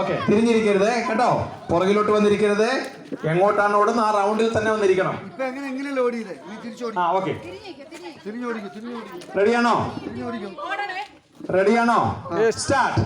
Okay തിരിഞ്ഞിരിക്കരുത് കേട്ടോ? പുറകിലോട്ട് വന്നിരിക്കരുത്. എങ്ങോട്ടാണ് ഓടുന്നത്? ആ റൗണ്ടിൽ തന്നെ വന്നിരിക്കണം. ആ ഓക്കെ. റെഡിയാണോ റെഡിയാണോ സ്റ്റാർട്ട്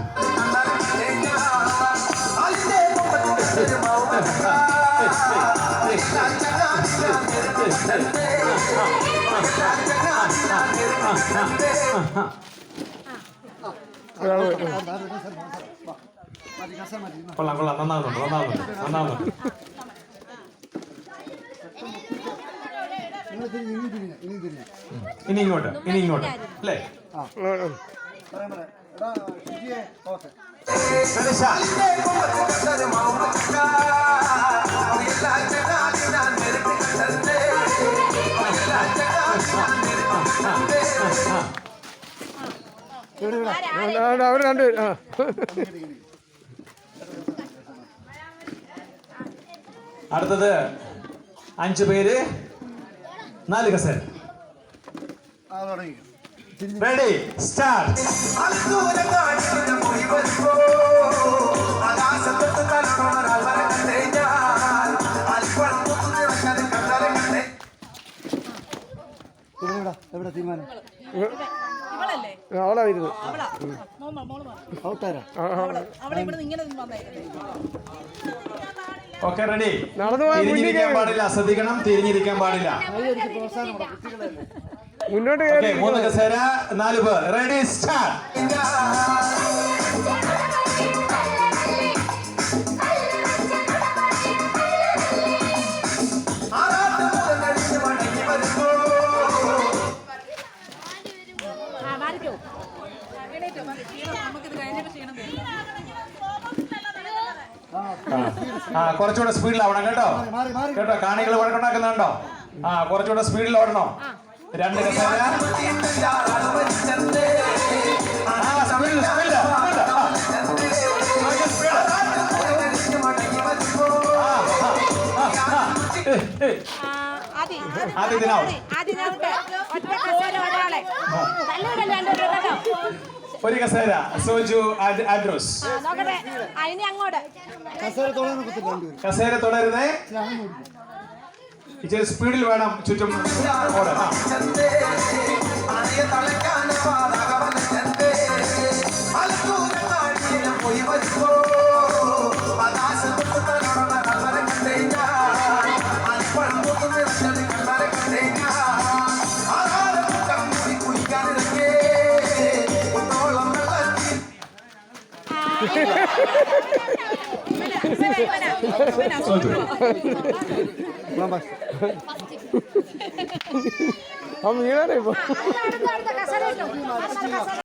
കൊള്ളാം കൊള്ളാം. നന്നാവുന്നുണ്ട് നന്നാവുന്നുണ്ട് നന്നാവുന്നുണ്ട്. ഇനി ഇങ്ങോട്ട് ഇനി ഇങ്ങോട്ട്. അല്ലേ? ഓക്കെ അവർ രണ്ട് ആ. അടുത്തത് അഞ്ചു പേര് നാല് കസേര. തുടങ്ങി. റെഡി സ്റ്റാർട്ട് എവിടെ തീരുമാനം. അവളാ. വരുന്നത് ഓക്കെ റെഡി. നടന്നു തിരിഞ്ഞിരിക്കാൻ പാടില്ല ശ്രദ്ധിക്കണം തിരിഞ്ഞിരിക്കാൻ പാടില്ല. മുന്നോട്ട് മൂന്ന് കസേര നാല് പേർ. റെഡി സ്റ്റാർട്ട് ആ. കുറച്ചുകൂടെ സ്പീഡിലാവണം കേട്ടോ. മാറി മാറി കേട്ടോ കാണികൾ വഴക്കുണ്ടാക്കുന്നുണ്ടോ? ആ കുറച്ചുകൂടെ സ്പീഡിൽ ഓടണം. രണ്ട് കസേര ആ സ്പീഡിൽ സ്പീഡിൽ ആ, ആദി ആദ്യം ഇതിനാവും. ആദി നമുക്ക് ഒറ്റ കസേര ഒരാളെ. കേട്ടോ ഒരു സോജു കസേര തുടരുന്നേ ഇച്ചിരി സ്പീഡിൽ വേണം ചുറ്റും ഓടാൻ. Buna bak. Tam yine ne bu?